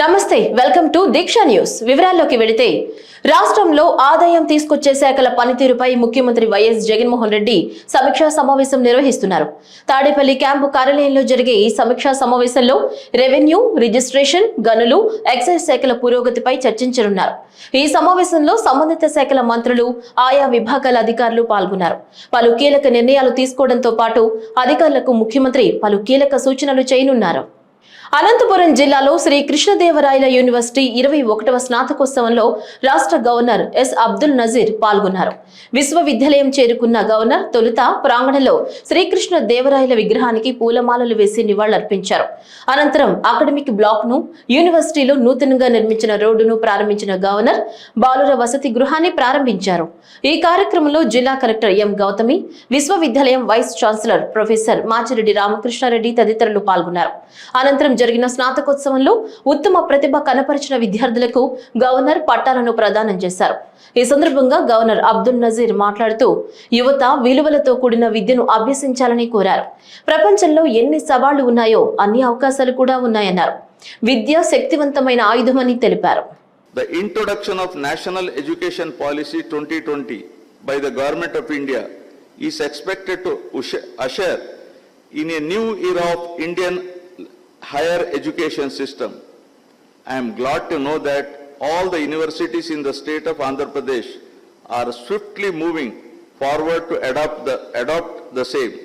నమస్తే welcome to Deeksha news. వివరాల్లోకి వెళితే రాష్ట్రంలో ఆదాయం తీసుకొచ్చే శాఖల పనితీరుపై ముఖ్యమంత్రి వైఎస్ జగన్మోహన్ రెడ్డి సమీక్షా సమావేశం నిర్వహిస్తున్నారు. తాడేపల్లి క్యాంపు కార్యాలయంలో జరిగే ఈ సమీక్షా సమావేశంలో రెవెన్యూ రిజిస్ట్రేషన్ గనులు ఎక్సైజ్ శాఖల పురోగతిపై చర్చించనున్నారు. ఈ సమావేశంలో సంబంధిత శాఖల మంత్రులు ఆయా విభాగాల అధికారులు పాల్గొన్నారు. పలు కీలక నిర్ణయాలు తీసుకోవడంతో పాటు అధికారులకు ముఖ్యమంత్రి పలు కీలక సూచనలు చేయనున్నారు. అనంతపురం జిల్లాలో శ్రీ కృష్ణదేవరాయల యూనివర్సిటీ ఇరవై ఒకటవ స్నాతకోత్సవంలో రాష్ట్ర గవర్నర్ ఎస్ అబ్దుల్ నజీర్ పాల్గొన్నారు. విశ్వవిద్యాలయం చేరుకున్న గవర్నర్ తొలుత ప్రాంగణంలో శ్రీకృష్ణ దేవరాయల విగ్రహానికి పూలమాలలు వేసి నివాళులర్పించారు. అనంతరం అకాడమిక్ బ్లాక్ను యూనివర్సిటీలో నూతనంగా నిర్మించిన రోడ్డును ప్రారంభించిన గవర్నర్ బాలుర వసతి గృహాన్ని ప్రారంభించారు. ఈ కార్యక్రమంలో జిల్లా కలెక్టర్ ఎం గౌతమి విశ్వవిద్యాలయం vice chancellor professor Machireddy Ramakrishnareddy తదితరులు పాల్గొన్నారు. అనంతరం జరిగిన స్నాతకోత్సవంలో ఉత్తమ ప్రతిభ కనపరిచిన విద్యార్థులకు గవర్నర్ పట్టాలను ప్రదానం చేశారు. ఈ సందర్భంగా గవర్నర్ అబ్దుల్ నజీర్ మాట్లాడుతూ యువత విలువలతో కూడిన విద్యను అభ్యసించాలని కోరారు. ప్రపంచంలో ఎన్ని సవాళ్ళు ఉన్నాయో అన్ని అవకాశాలు కూడా ఉన్నాయన్నారు. విద్య శక్తివంతమైన ఆయుధమని తెలిపారు. The introduction of National Education Policy 2020 by the Government of India is expected to usher- in a new era of Indian higher education system. I am glad to know that all the universities in the state of Andhra Pradesh are swiftly moving forward to adopt the, adopt the same.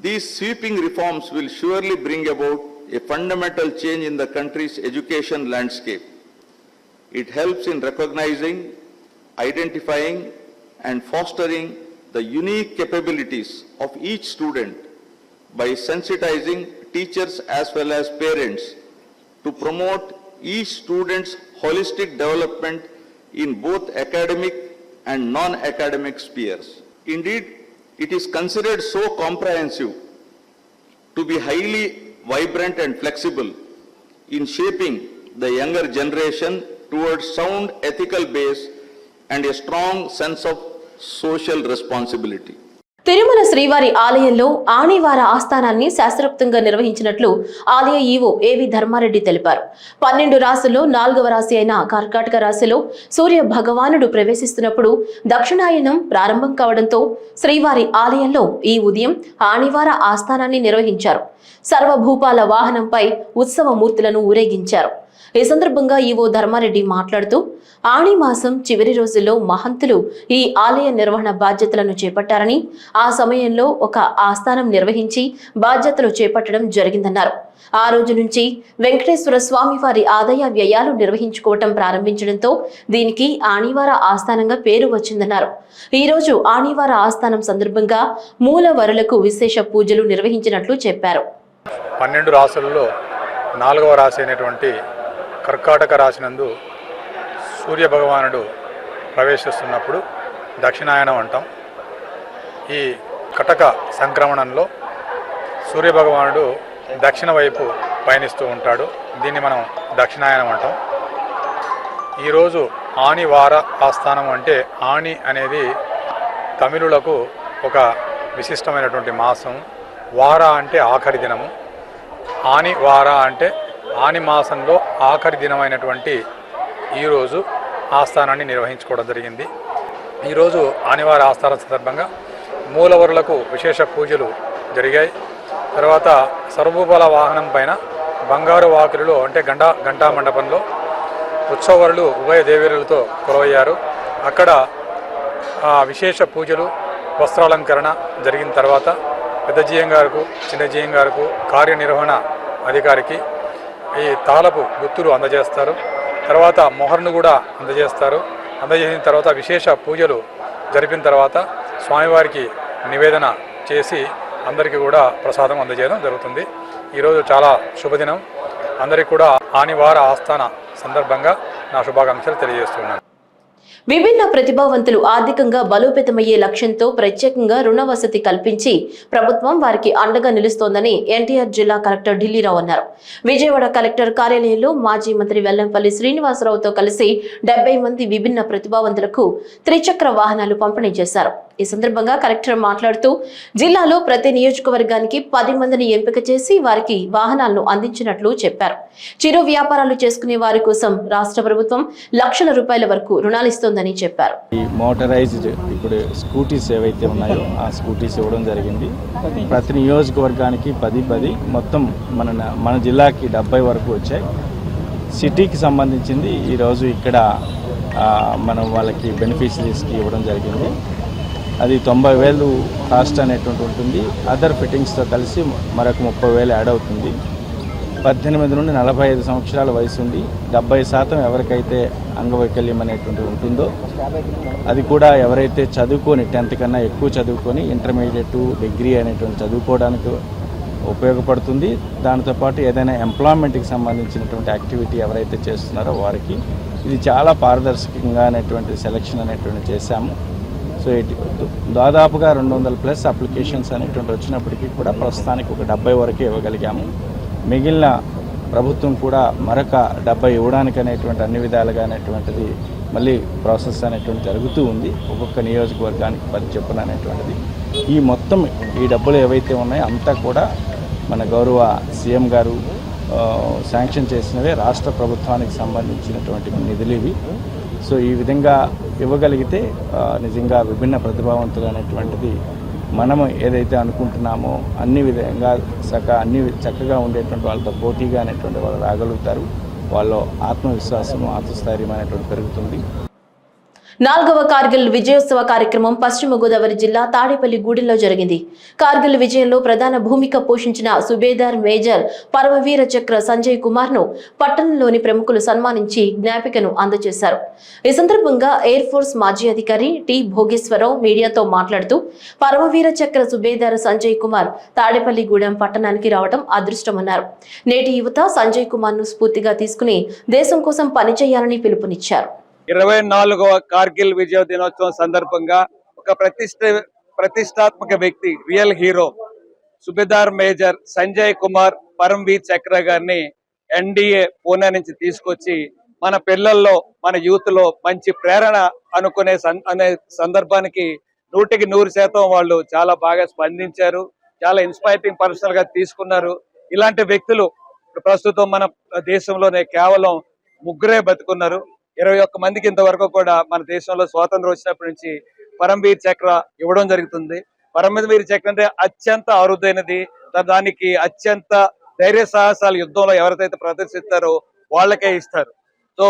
These sweeping reforms will surely bring about a fundamental change in the country's education landscape. It helps in recognizing, identifying, and fostering the unique capabilities of each student by sensitizing teachers as well as parents to promote each student's holistic development in both academic and non-academic spheres. Indeed, it is considered so comprehensive to be highly vibrant and flexible in shaping the younger generation towards sound ethical base and a strong sense of social responsibility. Tirumala శ్రీవారి ఆలయంలో ఆణివార ఆస్థానాన్ని శాస్త్రోక్తంగా నిర్వహించినట్లు ఆలయ EO ఏవి ధర్మారెడ్డి తెలిపారు. పన్నెండు రాశుల్లో నాలుగవ రాశి అయిన కర్కాటక రాశిలో సూర్య భగవానుడు ప్రవేశిస్తున్నప్పుడు దక్షిణాయనం ప్రారంభం కావడంతో శ్రీవారి ఆలయంలో ఈ ఉదయం ఆణివార ఆస్థానాన్ని నిర్వహించారు. సర్వభూపాల వాహనంపై ఉత్సవ మూర్తులను ఊరేగించారు. ఈ సందర్భంగా ఈవో ధర్మారెడ్డి మాట్లాడుతూ ఆణి మాసం చివరి రోజుల్లో మహంతులు ఈ ఆలయ నిర్వహణ బాధ్యతలను చేపట్టారని ఆ సమయంలో ఒక ఆస్థానం నిర్వహించి బాధ్యతలు చేపట్టడం జరిగిందన్నారు. ఆ రోజు నుంచి వెంకటేశ్వర స్వామి వారి ఆదాయ వ్యయాలు నిర్వహించుకోవటం ప్రారంభించడంతో దీనికి ఆణివార ఆస్థానంగా పేరు వచ్చిందన్నారు. ఈ రోజు ఆణివార ఆస్థానం సందర్భంగా మూల వరులకు విశేష పూజలు నిర్వహించినట్లు చెప్పారు. పన్నెండు రాసులలో నాలుగవ రాశి అయినటువంటి కర్కాటక రాసినందు సూర్య భగవానుడు ప్రవేశిస్తున్నప్పుడు దక్షిణాయనం అంటాం. ఈ కటక సంక్రమణంలో సూర్య భగవానుడు దక్షిణ వైపు పయనిస్తూ ఉంటాడు. దీన్ని మనం దక్షిణాయనం అంటాం. ఈరోజు ఆనివార ఆస్థానం అంటే ఆని అనేది తమిళులకు ఒక విశిష్టమైనటువంటి మాసం. వార అంటే ఆఖరి దినము. ఆని వార అంటే ఆని మాసంలో ఆఖరి దినమైనటువంటి ఈరోజు ఆస్థానాన్ని నిర్వహించుకోవడం జరిగింది. ఈరోజు ఆనివార ఆస్థానం సందర్భంగా మూలవరులకు విశేష పూజలు జరిగాయి. తర్వాత సర్వభూపాల వాహనం పైన బంగారు వాకిలిలో అంటే గంటా గంటా మండపంలో ఉత్సవరులు ఉభయ దేవేరులతో కొలవయ్యారు. అక్కడ విశేష పూజలు వస్త్రాలంకరణ జరిగిన తర్వాత పెద్ద జీఎం గారికి చిన్న జీఎం గారికి కార్యనిర్వహణ అధికారికి ఈ తాళపు గుత్తులు అందజేస్తారు. తర్వాత మొహర్ను కూడా అందజేస్తారు. అందజేసిన తర్వాత విశేష పూజలు జరిపిన తర్వాత స్వామివారికి నివేదన చేసి అందరికీ కూడా ప్రసాదం అందజేయడం జరుగుతుంది. ఈరోజు చాలా శుభదినం. అందరికీ కూడా ఆనివార ఆస్థాన సందర్భంగా నా శుభాకాంక్షలు తెలియజేస్తున్నాను. విభిన్న ప్రతిభావంతులు ఆర్థికంగా బలోపేతమయ్యే లక్ష్యంతో ప్రత్యేకంగా రుణ వసతి కల్పించి ప్రభుత్వం వారికి అండగా నిలుస్తోందని ఎన్టీఆర్ జిల్లా కలెక్టర్ ఢిల్లీరావు అన్నారు. విజయవాడ కలెక్టర్ కార్యాలయంలో మాజీ మంత్రి వెల్లంపల్లి శ్రీనివాసరావుతో కలిసి డెబ్బై మంది విభిన్న ప్రతిభావంతులకు త్రిచక్ర వాహనాలు పంపిణీ చేశారు. ఈ సందర్భంగా కలెక్టర్ మాట్లాడుతూ జిల్లాలో ప్రతి నియోజకవర్గానికి పది మందిని ఎంపిక చేసి వారికి వాహనాలను అందించినట్లు చెప్పారు. చిరు వ్యాపారాలు చేసుకునే వారి కోసం రాష్ట్ర ప్రభుత్వం లక్షల రూపాయల వరకు రుణాలు ఇస్తోందని చెప్పారు. ఈ మోటరైజ్డ్ ఇప్పుడు స్కూటీస్ ఏవైతే ఉన్నాయో ఆ స్కూటీస్ ఇవ్వడం జరిగింది. ప్రతి నియోజకవర్గానికి పది పది మొత్తం మన మన జిల్లాకి డెబ్బై వరకు వచ్చాయి. సిటీకి సంబంధించింది ఈరోజు ఇక్కడ మనం వాళ్ళకి బెనిఫిషరీస్కి ఇవ్వడం జరిగింది. అది తొంభై వేలు కాస్ట్ అనేటువంటి ఉంటుంది. అదర్ ఫిట్టింగ్స్తో కలిసి మరొక ముప్పై వేలు యాడ్ అవుతుంది. పద్దెనిమిది నుండి నలభై ఐదు సంవత్సరాల వయసు ఉండి డెబ్బై శాతం ఎవరికైతే అంగవైకల్యం అనేటువంటిది ఉంటుందో అది కూడా ఎవరైతే చదువుకొని టెన్త్ కన్నా ఎక్కువ చదువుకొని ఇంటర్మీడియట్ డిగ్రీ అనేటువంటి చదువుకోవడానికి ఉపయోగపడుతుంది. దాంతోపాటు ఏదైనా ఎంప్లాయ్మెంట్కి సంబంధించినటువంటి యాక్టివిటీ ఎవరైతే చేస్తున్నారో వారికి ఇది చాలా పారదర్శకంగా అనేటువంటి సెలక్షన్ అనేటువంటి చేశాము. సో ఇటు దాదాపుగా రెండు వందల ప్లస్ అప్లికేషన్స్ అనేటువంటి వచ్చినప్పటికీ కూడా ప్రస్తుతానికి ఒక డెబ్బై వరకే ఇవ్వగలిగాము. మిగిలిన ప్రభుత్వం కూడా మరొక డెబ్బై ఇవ్వడానికి అనేటువంటి అన్ని విధాలుగా అనేటువంటిది మళ్ళీ ప్రాసెస్ అనేటువంటి జరుగుతూ ఉంది. ఒక్కొక్క నియోజకవర్గానికి పది చెప్పున అనేటువంటిది. ఈ మొత్తం ఈ డబ్బులు ఏవైతే ఉన్నాయో అంతా కూడా మన గౌరవ సీఎం గారు శాంక్షన్ చేసినవే రాష్ట్ర ప్రభుత్వానికి సంబంధించినటువంటి నిధులు ఇవి. సో ఈ విధంగా ఇవ్వగలిగితే నిజంగా విభిన్న ప్రతిభావంతులు అనేటువంటిది మనము ఏదైతే అనుకుంటున్నామో అన్ని విధంగా చక్క అన్ని చక్కగా ఉండేటువంటి వాళ్ళతో పోటీగా అనేటువంటి వాళ్ళు రాగలుగుతారు. వాళ్ళ ఆత్మవిశ్వాసము ఆత్మస్థైర్యం అనేటువంటి పెరుగుతుంది. నాలుగవ కార్గిల్ విజయోత్సవ కార్యక్రమం పశ్చిమ గోదావరి జిల్లా తాడేపల్లి గూడెంలో జరిగింది. కార్గిల్ విజయంలో ప్రధాన భూమిక పోషించిన సుబేదార్ మేజర్ పరమవీర చక్ర సంజయ్ కుమార్ను పట్టణంలోని ప్రముఖులు సన్మానించి జ్ఞాపికను అందజేశారు. ఈ సందర్భంగా ఎయిర్ ఫోర్స్ మాజీ అధికారి టి భోగేశ్వరరావు మీడియాతో మాట్లాడుతూ పరమవీర చక్ర సుబేదార్ సంజయ్ కుమార్ తాడేపల్లిగూడెం పట్టణానికి రావడం అదృష్టమన్నారు. నేటి యువత సంజయ్ కుమార్ను స్ఫూర్తిగా తీసుకుని దేశం కోసం పనిచేయాలని పిలుపునిచ్చారు. ఇరవై నాలుగవ కార్గిల్ విజయ దినోత్సవం సందర్భంగా ఒక ప్రతిష్ట ప్రతిష్టాత్మక వ్యక్తి real hero subedar major Sanjay Kumar Paramvir Chakra గారిని ఎన్డీఏ పూణే నుంచి తీసుకొచ్చి మన పిల్లల్లో మన యూత్లో మంచి ప్రేరణ అనుకునే అనే సందర్భానికి నూటికి నూరు శాతం వాళ్ళు చాలా బాగా స్పందించారు. చాలా ఇన్స్పైరింగ్ పర్సనల్గా తీసుకున్నారు. ఇలాంటి వ్యక్తులు ప్రస్తుతం మన దేశంలోనే కేవలం ముగ్గురే బతుకున్నారు. ఇరవై ఒక్క మందికి ఇంతవరకు కూడా మన దేశంలో స్వాతంత్రం వచ్చినప్పటి నుంచి పరమవీర్ చక్ర ఇవ్వడం జరుగుతుంది. పరమవీర్ చక్ర అంటే అత్యంత అరుదైనది. దానికి అత్యంత ధైర్య సాహసాలు యుద్ధంలో ఎవరైతే ప్రదర్శిస్తారో వాళ్ళకే ఇస్తారు. సో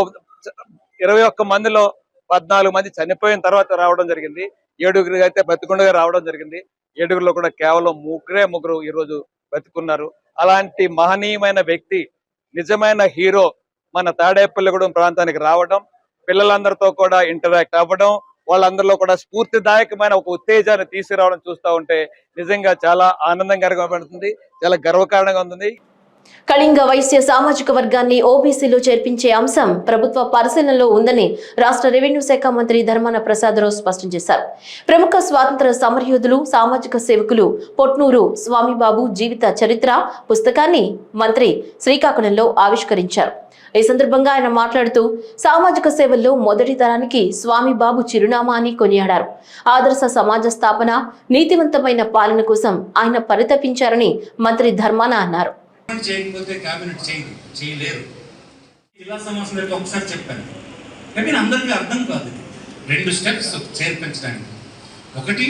ఇరవై ఒక్క మందిలో పద్నాలుగు మంది చనిపోయిన తర్వాత రావడం జరిగింది. ఏడుగురు అయితే బతికుండగా రావడం జరిగింది. ఏడుగురులో కూడా కేవలం ముగ్గురే ముగ్గురు ఈరోజు బతుకున్నారు. అలాంటి మహనీయమైన వ్యక్తి నిజమైన హీరో మన తాడేపల్లిగూడెం ప్రాంతానికి రావడం పిల్లలందరితో కూడా ఇంటరాక్ట్ అవ్వడం వాళ్ళందరిలో కూడా స్ఫూర్తిదాయకమైన ఒక ఉత్తేజాన్ని తీసుకురావడం చూస్తూ ఉంటే నిజంగా చాలా ఆనందంగా పడుతుంది చాలా గర్వకారణంగా ఉంది కళింగ వైశ్య సామాజిక వర్గాన్ని ఓబీసీలో చేర్పించే అంశం ప్రభుత్వ పరిశీలనలో ఉందని రాష్ట్ర రెవెన్యూ శాఖ మంత్రి ధర్మాన ప్రసాదరావు స్పష్టం చేశారు. ప్రముఖ స్వాతంత్ర సమరయోధులు సామాజిక సేవకులు పొట్నూరు స్వామిబాబు జీవిత చరిత్ర పుస్తకాన్ని మంత్రి శ్రీకాకుళంలో ఆవిష్కరించారు. ఈ సందర్భంగా ఆయన మాట్లాడుతూ సామాజిక సేవల్లో మొదటి తరానికి స్వామి బాబు చిరునామా అని కొనియాడారు. ఆదర్శ సమాజ స్థాపన నీతివంతమైన పాలన కోసం ఆయన పరితపించారని మంత్రి ధర్మాన అన్నారు. చేయకపోతే కేబినెట్ చేయదు చేయలేరు. జిల్లా ఒకసారి చెప్పాను. కానీ అందరికీ అర్థం కాదు రెండు స్టెప్స్ చేర్పించడానికి. ఒకటి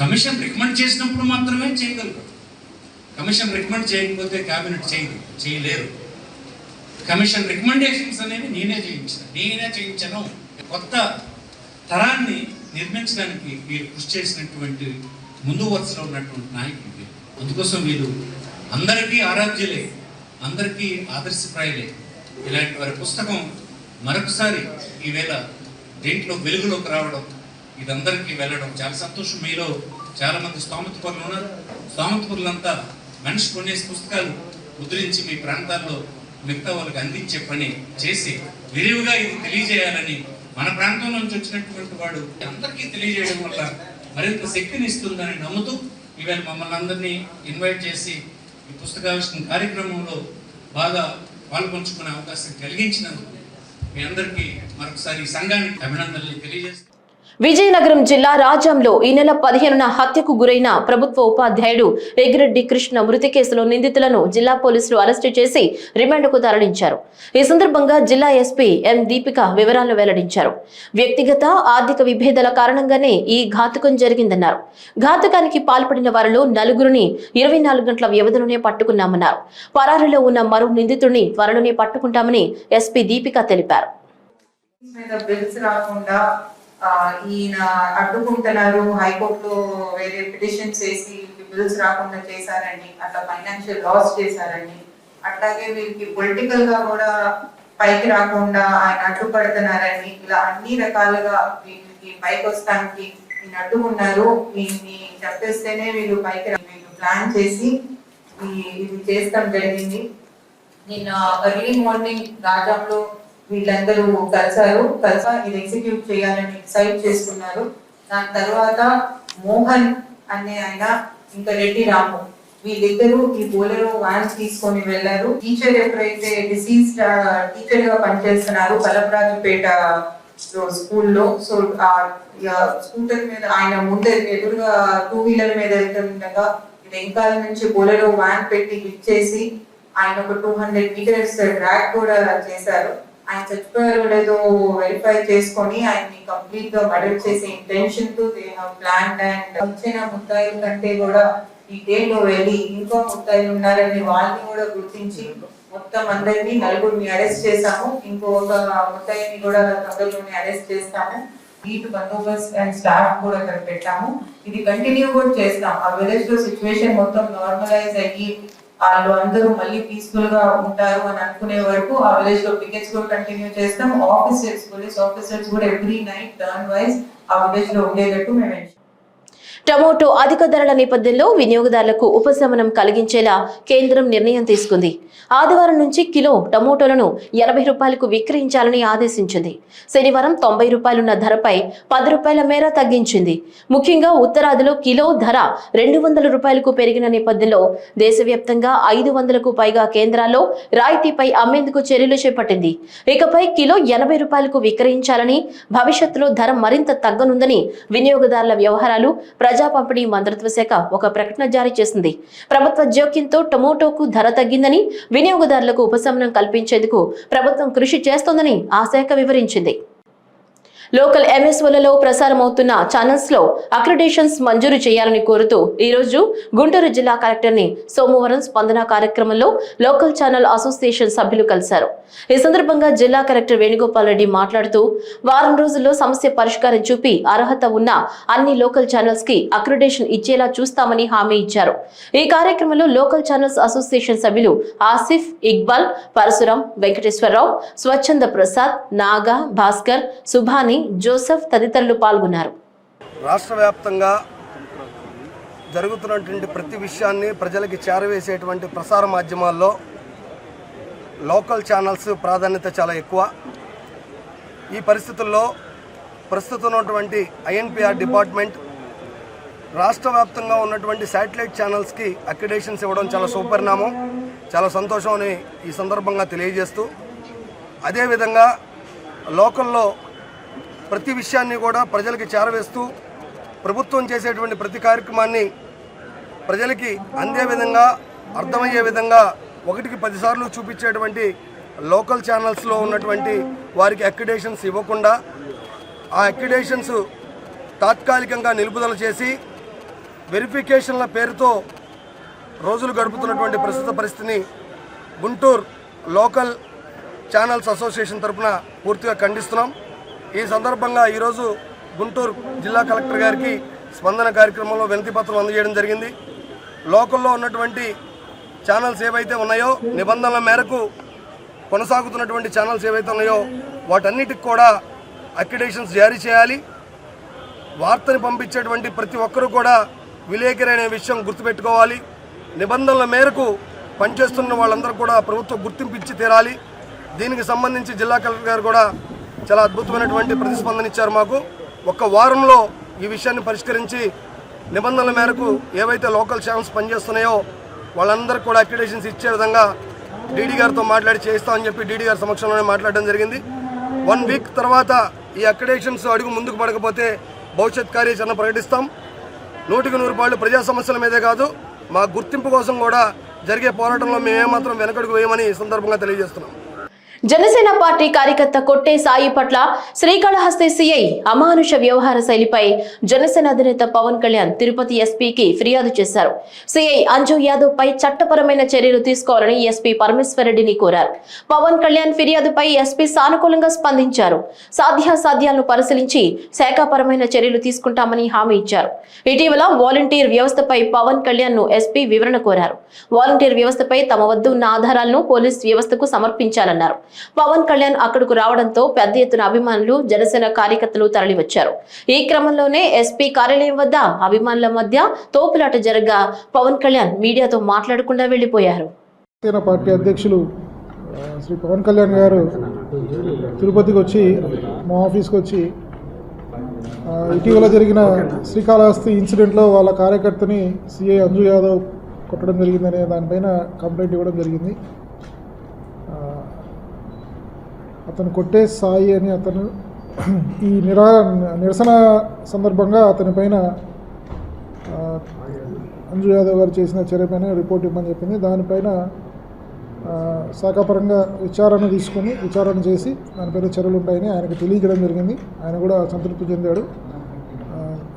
కమిషన్ రికమెండ్ చేసినప్పుడు మాత్రమే చేయగలరు కమిషన్ రికమెండ్ చేయకపోతే కేబినెట్ చేయదు చేయలేరు. కమిషన్ రికమెండేషన్స్ అనేవి నేనే చేయించాను. నేనే చేయించను. కొత్త తరాన్ని నిర్మించడానికి మీరు కృషి చేసినటువంటి ముందు వరుసలో ఉన్నటువంటి నాయకులు అందుకోసం మీరు అందరికీ ఆరాధ్యులే అందరికీ ఆదర్శప్రాయులే. ఇలాంటి వారి పుస్తకం మరొకసారి ఈవేళ దేంట్లో వెలుగులోకి రావడం ఇదందరికీ వెళ్ళడం చాలా సంతోషం. మీలో చాలామంది మంది పనులు ఉన్నారు. స్తోమత పనులంతా మనిషి కొనేసి పుస్తకాలు ముద్రించి మీ ప్రాంతాల్లో మిగతా వాళ్ళకి అందించే పని చేసి విరివిగా ఇది తెలియజేయాలని మన ప్రాంతం నుంచి వచ్చినటువంటి వాడు అందరికీ తెలియజేయడం వల్ల మరింత శక్తిని ఇస్తుందని నమ్ముతూ ఈవేళ మమ్మల్ని అందరినీ ఇన్వైట్ చేసి ఈ పుస్తకావిష్కరణ కార్యక్రమంలో బాగా పాల్పంచుకునే అవకాశం కలిగించినందుకు మీ అందరికీ మరొకసారి ఈ సంఘానికి అభినందనలు తెలియజేస్తాను విజయనగరం జిల్లా రాజాంలో ఈ నెల పదిహేనున హత్యకు గురైన ప్రభుత్వ ఉపాధ్యాయుడు ఎగిరెడ్డి కృష్ణ మృతి కేసులో నిందితులను జిల్లా పోలీసులు అరెస్టు చేసి రిమాండ్కు తరలించారు. ఈ సందర్భంగా జిల్లా ఎస్పీ ఎం దీపిక వివరాలు వెల్లడించారు. వ్యక్తిగత ఆర్థిక విభేదాల కారణంగానే ఈ ఘాతుకం జరిగిందన్నారు. ఘాతుకానికి పాల్పడిన వారిలో నలుగురిని ఇరవై నాలుగు గంటల వ్యవధిలోనే పట్టుకున్నామన్నారు. పరారిలో ఉన్న మరో నిందితుడిని త్వరలోనే పట్టుకుంటామని ఎస్పీ దీపిక తెలిపారు. ఈయన అడ్డుకుంటున్నారు హైకోర్టులో వేరే పిటిషన్స్ వేసి బిల్స్ రాకుండా చేశారని అట్లా ఫైనాన్షియల్ లాస్ చేశారని అట్లాగే వీరికి పొలిటికల్గా కూడా పైకి రాకుండా ఆయన అడ్డుపడుతున్నారని ఇలా అన్ని రకాలుగా వీళ్ళకి పైకి వస్తానికి ఈయన అడ్డుకున్నారు. వీళ్ళని చెప్పేస్తేనే వీళ్ళు పైకి వీళ్ళు ప్లాన్ చేసి ఇది చేస్తాం జరిగింది. నిన్న ఎర్లీ మార్నింగ్ రాజంలో వీళ్ళందరూ కలిసారు. కలిసా ఇది ఎగ్జిక్యూట్ చేయాలని డిసైడ్ చేసుకున్నారు. దాని తర్వాత మోహన్ అనే ఆయన ఇంకా రెడ్డి రాము వీళ్ళిద్దరూ ఈ బోలెరో వ్యాన్స్ తీసుకొని వెళ్ళారు. టీచర్ ఎప్పుడైతే డిసీజ్ టీచర్గా పనిచేస్తున్నారు కలపరాజుపేట స్కూల్లో. సో ఆ స్కూటర్ మీద ఆయన ముందే ఎదురుగా టూ వీలర్ మీద వెళ్తుండగా వెంకాల నుంచి బోలెరో వ్యాన్ పెట్టి హిట్ చేసి ఆయన ఒక టూ హండ్రెడ్ మీటర్స్ డ్రాగ్ కూడా చేశారు. ఆయన చచ్చిపోయారో లేదో వెరిఫై చేసుకొని ఆయన్ని కంప్లీట్గా మర్డర్ చేసే ఇంటెన్షన్తో దే హావ్ ప్లాన్ అండ్ వచ్చిన ముద్దాయిల కంటే కూడా ఈ డేట్లో వెళ్ళి ఇంకో ముద్దాయిలు ఉన్నారని వాళ్ళని కూడా గుర్తించి మొత్తం అందరినీ నలుగురిని అరెస్ట్ చేశాము. ఇంకో ముత్తాయిని ముద్దాయిని కూడా తొందరలోనే అరెస్ట్ చేస్తాము. నీట్ బందోబస్త్ అండ్ స్టాఫ్ కూడా అక్కడ పెట్టాము. ఇది కంటిన్యూ కూడా చేస్తాం. ఆ విలేజ్లో సిచ్యువేషన్ మొత్తం నార్మలైజ్ అయ్యి వాళ్ళు అందరూ మళ్ళీ పీస్ఫుల్గా ఉంటారు అని అనుకునే వరకు ఆ విలేజ్లో పికెట్స్ కూడా కంటిన్యూ చేస్తాం. ఆఫీసర్స్ పోలీస్ ఆఫీసర్స్ కూడా ఎవ్రీ నైట్ టర్న్ వైజ్ ఆ విలేజ్లో ఉండేటట్టు మేము టమోటో అధిక ధరల నేపథ్యంలో వినియోగదారులకు ఉపశమనం కలిగించేలా కేంద్రం నిర్ణయం తీసుకుంది. ఆదివారం నుంచి కిలో టమోటోలను ఎనభై రూపాయలకు విక్రయించాలని ఆదేశించింది. శనివారం తొంభై రూపాయలున్న ధరపై పది రూపాయల మేర తగ్గించింది. ముఖ్యంగా ఉత్తరాదిలో కిలో ధర రెండు వందల రూపాయలకు పెరిగిన నేపథ్యంలో దేశవ్యాప్తంగా ఐదు వందలకు పైగా కేంద్రాల్లో రాయితీపై అమ్మేందుకు చర్యలు చేపట్టింది. ఇకపై కిలో ఎనభై రూపాయలకు విక్రయించాలని భవిష్యత్తులో ధర మరింత తగ్గనుందని వినియోగదారుల వ్యవహారాలు ప్రజా పంపిణీ మంత్రిత్వ శాఖ ఒక ప్రకటన జారీ చేసింది. ప్రభుత్వ జోక్యంతో టమోటోకు ధర తగ్గిందని వినియోగదారులకు ఉపశమనం కల్పించేందుకు ప్రభుత్వం కృషి చేస్తోందని ఆ శాఖ వివరించింది. లోకల్ ఎంఎస్ఓలలో ప్రసారం అవుతున్న ఛానల్స్లో అక్రిడేషన్స్ మంజూరు చేయాలని కోరుతూ ఈ రోజు గుంటూరు జిల్లా కలెక్టర్ని సోమవారం స్పందన కార్యక్రమంలో లోకల్ ఛానల్ అసోసియేషన్ సభ్యులు కలిశారు. ఈ సందర్భంగా జిల్లా కలెక్టర్ వేణుగోపాల్ రెడ్డి మాట్లాడుతూ వారం రోజుల్లో సమస్య పరిష్కారం చూపి అర్హత ఉన్న అన్ని లోకల్ ఛానల్స్కి అక్రిడేషన్ ఇచ్చేలా చూస్తామని హామీ ఇచ్చారు. ఈ కార్యక్రమంలో లోకల్ ఛానల్స్ అసోసియేషన్ సభ్యులు ఆసిఫ్ ఇక్బాల్ పరశురాం వెంకటేశ్వరరావు స్వచ్ఛంద ప్రసాద్ నాగా భాస్కర్ సుభాని జోసెఫ్ తదితరులు పాల్గొన్నారు. రాష్ట్ర వ్యాప్తంగా జరుగుతున్నటువంటి ప్రతి విషయాన్ని ప్రజలకి చేరవేసేటువంటి ప్రసార మాధ్యమాల్లో లోకల్ ఛానల్స్ ప్రాధాన్యత చాలా ఎక్కువ. ఈ పరిస్థితుల్లో ప్రస్తుతం ఉన్నటువంటి ఐఎన్పిఆర్ డిపార్ట్మెంట్ రాష్ట్ర వ్యాప్తంగా ఉన్నటువంటి శాటిలైట్ ఛానల్స్కి అక్రిడేషన్స్ ఇవ్వడం చాలా సుపరిణామం చాలా సంతోషం అని ఈ సందర్భంగా తెలియజేస్తూ అదేవిధంగా లోకల్లో ప్రతి విషయాన్ని కూడా ప్రజలకి చేరవేస్తూ ప్రభుత్వం చేసేటువంటి ప్రతి కార్యక్రమాన్ని ప్రజలకి అందే విధంగా అర్థమయ్యే విధంగా ఒకటికి పదిసార్లు చూపించేటువంటి లోకల్ ఛానల్స్లో ఉన్నటువంటి వారికి అక్రిడేషన్స్ ఇవ్వకుండా ఆ అక్రిడేషన్స్ తాత్కాలికంగా నిలుపుదల చేసి వెరిఫికేషన్ల పేరుతో రోజులు గడుపుతున్నటువంటి ప్రస్తుత పరిస్థితిని గుంటూరు లోకల్ ఛానల్స్ అసోసియేషన్ తరఫున పూర్తిగా ఖండిస్తున్నాం. ఈ సందర్భంగా ఈరోజు గుంటూరు జిల్లా కలెక్టర్ గారికి స్పందన కార్యక్రమంలో వినతి పత్రం అందజేయడం జరిగింది. లోకల్లో ఉన్నటువంటి ఛానల్స్ ఏవైతే ఉన్నాయో నిబంధనల మేరకు కొనసాగుతున్నటువంటి ఛానల్స్ ఏవైతే ఉన్నాయో వాటన్నిటికి కూడా అక్రిడేషన్స్ జారీ చేయాలి. వార్తను పంపించేటువంటి ప్రతి ఒక్కరూ కూడా విలేకరి అనే విషయం గుర్తుపెట్టుకోవాలి. నిబంధనల మేరకు పనిచేస్తున్న వాళ్ళందరూ కూడా ప్రభుత్వం గుర్తింపు ఇచ్చి తీరాలి. దీనికి సంబంధించి జిల్లా కలెక్టర్ గారు కూడా చాలా అద్భుతమైనటువంటి ప్రతిస్పందన ఇచ్చారు మాకు. ఒక్క వారంలో ఈ విషయాన్ని పరిష్కరించి నిబంధనల మేరకు ఏవైతే లోకల్ ఛానల్స్ పనిచేస్తున్నాయో వాళ్ళందరికీ కూడా అక్రిడేషన్స్ ఇచ్చే విధంగా డీడీ గారితో మాట్లాడి చేస్తామని చెప్పి డీడీ గారి సమక్షంలోనే మాట్లాడడం జరిగింది. వన్ వీక్ తర్వాత ఈ అక్రిడేషన్స్ అడుగు ముందుకు పడకపోతే భవిష్యత్ కార్యాచరణ ప్రకటిస్తాం. నూటికి నూరు పాళ్ళు ప్రజా సమస్యల మీదే కాదు మా గుర్తింపు కోసం కూడా జరిగే పోరాటంలో మేమేమాత్రం వెనకడుగు వేయమని సందర్భంగా తెలియజేస్తున్నాం. జనసేన పార్టీ కార్యకర్త కొట్టే సాయి పట్ల శ్రీకాళహస్తి సిఐ అమానుష వ్యవహార శైలిపై జనసేన అధినేత పవన్ కళ్యాణ్ తిరుపతి ఎస్పీకి ఫిర్యాదు చేశారు. సిఐ అంజు యాదవ్ పై చట్టపరమైన చర్యలు తీసుకోవాలని ఎస్పీ పరమేశ్వరరెడ్డిని కోరారు. పవన్ కళ్యాణ్ ఫిర్యాదుపై ఎస్పీ సానుకూలంగా స్పందించారు. సాధ్యాసాధ్యాలను పరిశీలించి శాఖాపరమైన చర్యలు తీసుకుంటామని హామీ ఇచ్చారు. ఇటీవల వాలంటీర్ వ్యవస్థపై పవన్ కళ్యాణ్ను ఎస్పీ వివరణ కోరారు. వాలంటీర్ వ్యవస్థపై తమ వద్ద ఉన్న ఆధారాలను పోలీస్ వ్యవస్థకు సమర్పించాలన్నారు. పవన్ కళ్యాణ్ అక్కడకు రావడంతో పెద్ద ఎత్తున అభిమానులు జనసేన కార్యకర్తలు తరలివచ్చారు. ఈ క్రమంలోనే ఎస్పీ కార్యాలయం వద్ద అభిమానుల మధ్య తోపులాట జరగగా పవన్ కళ్యాణ్ మీడియాతో మాట్లాడకుండా వెళ్ళిపోయారు పార్టీ అధ్యక్షులు శ్రీ పవన్ కళ్యాణ్ గారు తిరుపతికి వచ్చి మా ఆఫీస్కి వచ్చి ఇటీవల జరిగిన శ్రీకాళహస్తి ఇన్సిడెంట్లో వాళ్ళ కార్యకర్తని సిఐ అంజు యాదవ్ కొట్టడం జరిగిందనే దానిపైన కంప్లైంట్ ఇవ్వడం జరిగింది ఆ, అతను కొట్టే సాయి అని అతను ఈ నిరా నిరసన సందర్భంగా అతని పైన అంజు యాదవ్ గారు చేసిన చర్యపైన రిపోర్ట్ ఇవ్వమని చెప్పింది. దానిపైన శాఖపరంగా శాఖాపరంగా విచారణ తీసుకొని విచారణ చేసి దానిపైన చర్యలు ఉంటాయని ఆయనకు తెలియజేయడం జరిగింది. ఆయన కూడా సంతృప్తి చెందాడు.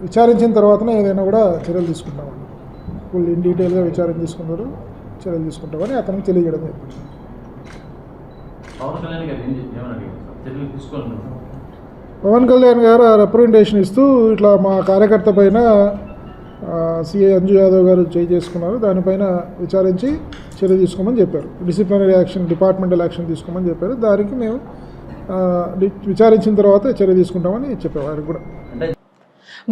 విచారించిన తర్వాతనే ఏదైనా కూడా చర్యలు తీసుకుంటామని. ఫుల్ ఇన్ డీటెయిల్గా విచారణ తీసుకున్నారు చర్యలు తీసుకుంటామని అతనికి తెలియజేయడం జరిగింది. పవన్ కళ్యాణ్ గారు ఏం ఏమని అడిగారు? సార్? చర్యలు పవన్ కళ్యాణ్ గారు రిప్రజెంటేషన్ ఇస్తూ ఇట్లా మా కార్యకర్త పైన సిఐ అంజు యాదవ్ గారు చేయి చేసుకున్నారు. దానిపైన విచారించి చర్య తీసుకోమని చెప్పారు. డిసిప్లినరీ యాక్షన్ డిపార్ట్మెంటల్ యాక్షన్ తీసుకోమని చెప్పారు. దానికి మేము విచారించిన తర్వాత చర్య తీసుకుంటామని చెప్పారు వారికి కూడా.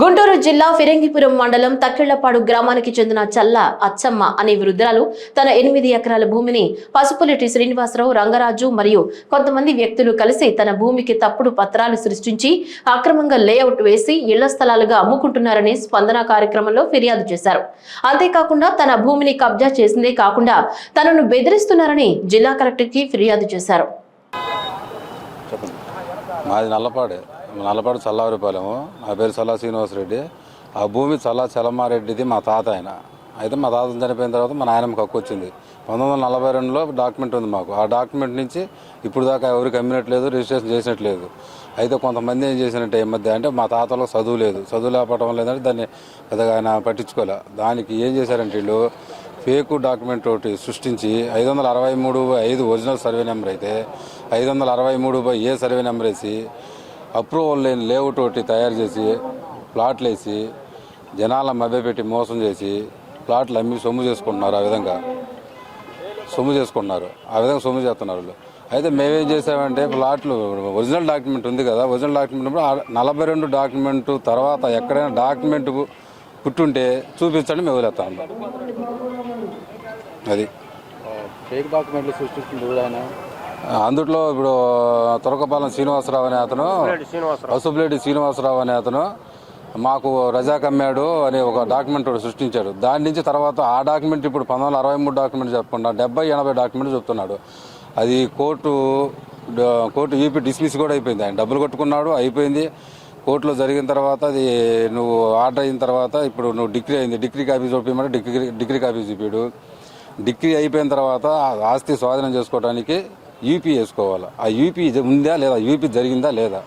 గుంటూరు జిల్లా ఫిరంగిపురం మండలం తక్కిళ్ళపాడు గ్రామానికి చెందిన చల్ల అచ్చమ్మ అనే వృద్ధురాలు తన ఎనిమిది ఎకరాల భూమిని పసుపులెట్టి శ్రీనివాసరావు రంగరాజు మరియు కొంతమంది వ్యక్తులు కలిసి తన భూమికి తప్పుడు పత్రాలు సృష్టించి అక్రమంగా లేఅవుట్ వేసి ఇళ్ళ స్థలాలుగా అమ్ముకుంటున్నారని స్పందన కార్యక్రమంలో ఫిర్యాదు చేశారు. అంతేకాకుండా తన భూమిని కబ్జా చేసిందే కాకుండా తనను బెదిరిస్తున్నారని జిల్లా కలెక్టర్కి ఫిర్యాదు చేశారు. మాది నల్లపాడే. నల్లపాడు చల్లారిపాలెము. నా పేరు చల్లా శ్రీనివాసరెడ్డి. ఆ భూమి చల్లా చలమారెడ్డిది మా తాత ఆయన. అయితే మా తాత చనిపోయిన తర్వాత మా నాయనమ్మకి హక్కు వచ్చింది. పంతొమ్మిది వందల నలభై రెండులో డాక్యుమెంట్ ఉంది మాకు. ఆ డాక్యుమెంట్ నుంచి ఇప్పుడు దాకా ఎవరికి అమ్మినట్లేదు రిజిస్ట్రేషన్ చేసినట్లేదు. అయితే కొంతమంది ఏం చేసినట్టే ఈ మధ్య అంటే మా తాతలో చదువు లేదు. చదువు లేకపోవడం లేదంటే దాన్ని పెద్దగా ఆయన పట్టించుకోలే. దానికి ఏం చేశారంటే వీళ్ళు ఫేక్ డాక్యుమెంట్ ఒకటి సృష్టించి ఐదు వందల అరవై మూడు బై ఐదు ఒరిజినల్ సర్వే నెంబర్ అయితే ఐదు వందల అరవై మూడు బై ఏ సర్వే నెంబర్ వేసి అప్రూవల్ లేని లేఅవుట్ ఒకటి తయారు చేసి ప్లాట్లు వేసి జనాల మభ్యపెట్టి మోసం చేసి ప్లాట్లు అమ్మి సొమ్ము చేసుకుంటున్నారు ఆ విధంగా. సొమ్ము చేసుకుంటున్నారు. ఆ విధంగా సొమ్ము చేస్తున్నారు వాళ్ళు. అయితే మేమేం చేసామంటే ప్లాట్లు ఒరిజినల్ డాక్యుమెంట్ ఉంది కదా ఒరిజినల్ డాక్యుమెంట్ నలభై రెండు డాక్యుమెంట్ తర్వాత ఎక్కడైనా డాక్యుమెంట్ పుట్టుంటే చూపించండి మేము వదిలేస్తాం. అది ఫేక్ డాక్యుమెంట్లు సృష్టిస్తుంది అందుట్లో ఇప్పుడు తురకపాలెం శ్రీనివాసరావు అనే అతను పసుపులేటి శ్రీనివాసరావు. అనే అతను మాకు రజాక్ అమ్మాడు అనే ఒక డాక్యుమెంట్ ఒకటి సృష్టించాడు దాని నుంచి తర్వాత ఆ డాక్యుమెంట్ ఇప్పుడు పంతొమ్మిది వందల అరవై మూడు డాక్యుమెంట్ చెప్పకుండా డెబ్బై ఎనభై డాక్యుమెంట్ చెప్తున్నాడు. అది కోర్టు కోర్టు యూపీ డిస్మిస్ కూడా అయిపోయింది. ఆయన డబ్బులు కొట్టుకున్నాడు అయిపోయింది. కోర్టులో జరిగిన తర్వాత అది నువ్వు ఆర్డర్ అయిన తర్వాత ఇప్పుడు నువ్వు డిగ్రీ అయింది. డిగ్రీ కాపీ చూపించమంటే డిగ్రీ డిగ్రీ కాపీ చూపాడు డిగ్రీ అయిపోయిన తర్వాత ఆ ఆస్తి స్వాధీనం చేసుకోవడానికి యూపీ వేసుకోవాలి? ఆ యూపీ ఉందా లేదా? యూపీ జరిగిందా లేదా?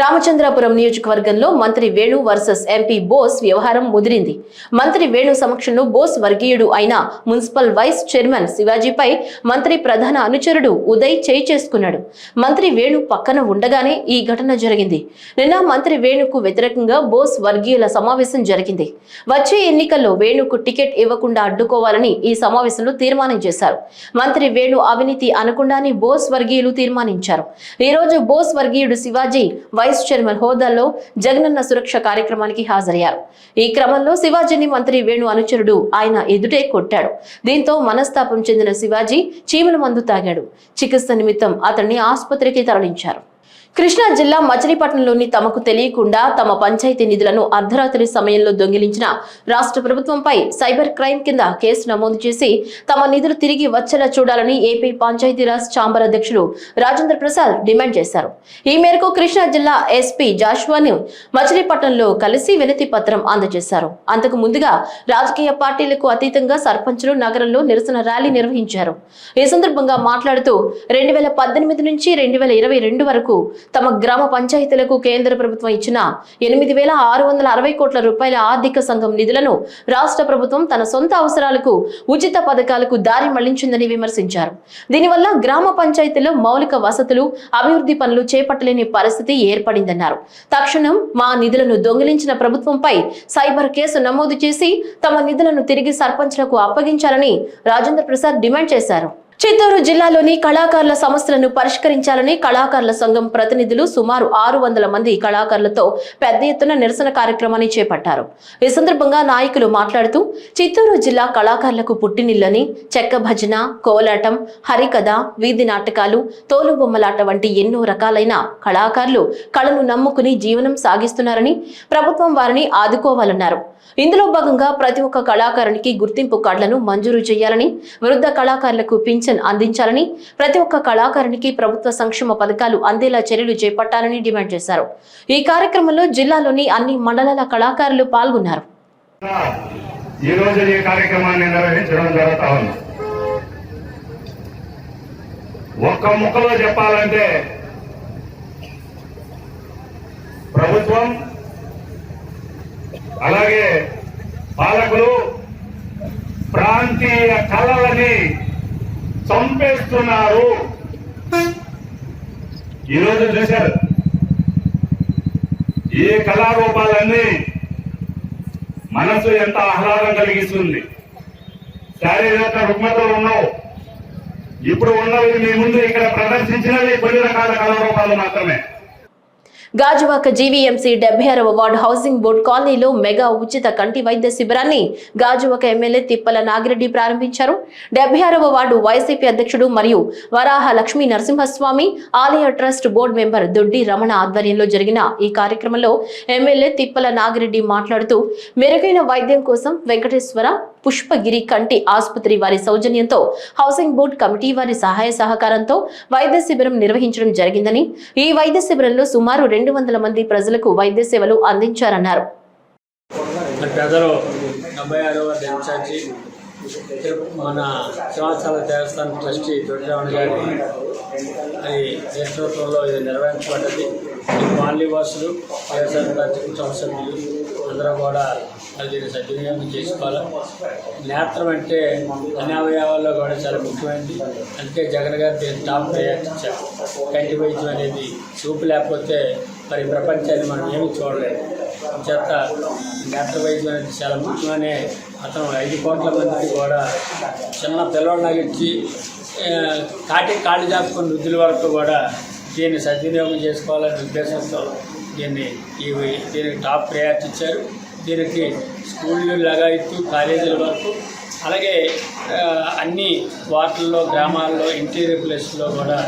రామచంద్రాపురం నియోజకవర్గంలో మంత్రి వేణు వర్సెస్ ఎంపీ బోస్ వ్యవహారం ముదిరింది. మంత్రి వేణు సమక్షంలో బోస్ వర్గీయుడు అయిన మున్సిపల్ వైస్ చైర్మన్ శివాజీపై మంత్రి ప్రధాన అనుచరుడు ఉదయ్ చేయి చేసుకున్నాడు. మంత్రి వేణు పక్కన ఉండగానే ఈ ఘటన జరిగింది. నిన్న మంత్రి వేణుకు వ్యతిరేకంగా బోస్ వర్గీయుల సమావేశం జరిగింది. వచ్చే ఎన్నికల్లో వేణుకు టికెట్ ఇవ్వకుండా అడ్డుకోవాలని ఈ సమావేశంలో తీర్మానం చేశారు. మంత్రి వేణు అవినీతి అనకుండానే బోస్ వర్గీయులు తీర్మానించారు. ఈ రోజు బోస్ వర్గీయుడు శివాజీ వైస్ చైర్మన్ హోదాలో జగనన్న సురక్ష కార్యక్రమానికి హాజరయ్యారు. ఈ క్రమంలో శివాజీని మంత్రి వేణు అనుచరుడు ఆయన ఎదుటే కొట్టాడు. దీంతో మనస్తాపం చెందిన శివాజీ చీమల మందు తాగాడు. చికిత్స నిమిత్తం అతన్ని ఆసుపత్రికి తరలించారు. కృష్ణా జిల్లా మచిలీపట్నంలోని తమకు తెలియకుండా తమ పంచాయతీ నిధులను అర్ధరాత్రి సమయంలో దొంగిలించిన రాష్ట్ర ప్రభుత్వంపై సైబర్ క్రైమ్ కింద కేసు నమోదు చేసి తమ నిధులు తిరిగి వచ్చేలా చూడాలని ఏపీ పంచాయతీరాజ్ ఛాంబర్ అధ్యక్షులు రాజేంద్ర ప్రసాద్ డిమాండ్ చేశారు. ఈ మేరకు కృష్ణా జిల్లా ఎస్పీ జాషువాను మచిలీపట్నంలో కలిసి వినతి పత్రం అందజేశారు. అంతకు ముందుగా రాజకీయ పార్టీలకు అతీతంగా సర్పంచులు నగరంలో నిరసన ర్యాలీ నిర్వహించారు. ఈ సందర్భంగా మాట్లాడుతూ రెండు వేల పద్దెనిమిది నుంచి రెండు వేల ఇరవై రెండు వరకు తమ గ్రామ పంచాయతీలకు కేంద్ర ప్రభుత్వం ఇచ్చిన ఎనిమిది వేల ఆరు వందల అరవై కోట్ల రూపాయల ఆర్థిక సంఘం నిధులను రాష్ట్ర ప్రభుత్వం తన సొంత అవసరాలకు ఉచిత పథకాలకు దారి మళ్ళించిందని విమర్శించారు. దీనివల్ల గ్రామ పంచాయతీలో మౌలిక వసతులు అభివృద్ధి పనులు చేపట్టలేని పరిస్థితి ఏర్పడిందన్నారు. తక్షణం మా నిధులను దొంగిలించిన ప్రభుత్వంపై సైబర్ కేసు నమోదు చేసి తమ నిధులను తిరిగి సర్పంచ్లకు అప్పగించాలని రాజేంద్ర ప్రసాద్ డిమాండ్ చేశారు. చిత్తూరు జిల్లాలోని కళాకారుల సమస్యలను పరిష్కరించాలని కళాకారుల సంఘం ప్రతినిధులు సుమారు ఆరు వందల మంది కళాకారులతో పెద్ద ఎత్తున నిరసన కార్యక్రమాన్ని చేపట్టారు. ఈ సందర్భంగా నాయకులు మాట్లాడుతూ చిత్తూరు జిల్లా కళాకారులకు పుట్టినిల్లని చెక్క భజన కోలాటం హరికథ వీధి నాటకాలు తోలుబొమ్మలాట వంటి ఎన్నో రకాలైన కళాకారులు కళను నమ్ముకుని జీవనం సాగిస్తున్నారని ప్రభుత్వం వారిని ఆదుకోవాలన్నారు. ఇందులో భాగంగా ప్రతి ఒక్క కళాకారునికి గుర్తింపు కార్డులను మంజూరు చేయాలని వృద్ధ కళాకారులకు పింఛన్ అందించాలని ప్రతి ఒక్క కళాకారునికి ప్రభుత్వ సంక్షేమ పథకాలు అందేలా చర్యలు చేపట్టాలని డిమాండ్ చేశారు. ఈ కార్యక్రమంలో జిల్లాలోని అన్ని మండలాల కళాకారులు పాల్గొన్నారు. ఈ రోజు ఈ కార్యక్రమాన్ని నిర్వహించడం జరుగుతా ఉంది. ఒక్క ముక్కలో చెప్పాలంటే ప్రభుత్వం అలాగే పాలకులు ప్రాంతీయ కళలని చంపేస్తున్నారు. ఈరోజు చూశారు. ఈ కళారూపాలన్నీ మనసు ఎంత ఆహ్లాదం కలిగిస్తుంది. శారీరక రుగ్మతలు ఉన్నావు. ఇప్పుడు ఉన్నవి మీ ముందు ఇక్కడ ప్రదర్శించినవి కొన్ని రకాల కళారూపాలు మాత్రమే. గాజువాక జీవీఎంసీ డెబ్బై ఆరవ వార్డు హౌసింగ్ బోర్డు కాలనీలో మెగా ఉచిత కంటి వైద్య శిబిరాన్ని గాజువాక ఎమ్మెల్యే తిప్పల నాగిరెడ్డి ప్రారంభించారు. డెబ్బై ఆరవ వార్డు వైసీపీ అధ్యక్షుడు మరియు వరాహ లక్ష్మీ నరసింహస్వామి ఆలయ trust board member Doddi Ramana ఆధ్వర్యంలో జరిగిన ఈ కార్యక్రమంలో ఎమ్మెల్యే తిప్పల నాగిరెడ్డి మాట్లాడుతూ మెరుగైన వైద్యం కోసం వెంకటేశ్వర పుష్పగిరి కంటి ఆసుపత్రి వారి సౌజన్యంతో హౌసింగ్ బోర్డు కమిటీ వారి సహాయ సహకారంతో వైద్య శిబిరం నిర్వహించడం జరిగిందని ఈ వైద్య శిబిరంలో సుమారు రెండు వందల మంది ప్రజలకు వైద్య సేవలు అందించారన్నారు. మన పెద్దలు సింహాచల దేవస్థానం ట్రస్టీ దొడ్డిరావణ గారి అది నేతృత్వంలో ఇది నిర్వహించబడ్డది. ఈ వాసులు వ్యవసాయ పార్టీ కుటుంబ అందరూ కూడా అది దీన్ని సద్వినియోగం చేసుకోవాలి? నేత్రం అంటే అన్ని అవయవాల్లో కూడా చాలా ముఖ్యమైనది. అందుకే జగన్ గారు దీన్ని టాప్ ప్రయారిటీ ఇచ్చారు కంటి వైద్యం అనేది చూపు లేకపోతే మరి ప్రపంచాన్ని మనం ఏమి చూడలేదు. చేత నేత్ర వైద్యం అనేది చాలా ముఖ్యమనే అతను ఐదు కోట్ల మందికి కూడా చిన్న పిల్లలు ఇచ్చి కాటి కాళ్ళు దాపుకుని వృద్ధుల వరకు కూడా దీన్ని సద్వినియోగం చేసుకోవాలనే ఉద్దేశంతో దీన్ని ఈ దీనికి టాప్ ప్రయారిటీ ఇచ్చారు. దీనికి స్కూళ్ళు లగాయిత్తు కాలేజీల వరకు. అలాగే అన్ని వార్డుల్లో గ్రామాల్లో ఇంటీరియర్ ప్లేస్లో కూడా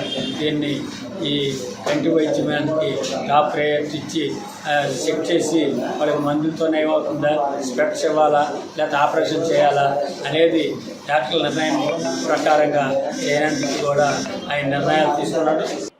దీన్ని ఈ కంటి వైద్యమానికి టాప్ ప్రయారిటీ ఇచ్చి చెక్ చేసి వాళ్ళకి మందులతోనే ఏమవుతుందా? స్పెక్ట్స్ ఇవ్వాలా? లేకపోతే ఆపరేషన్ చేయాలా? అనేది డాక్టర్ల నిర్ణయం ప్రకారంగా చేయడానికి కూడా ఆయన నిర్ణయాలు తీసుకున్నాడు.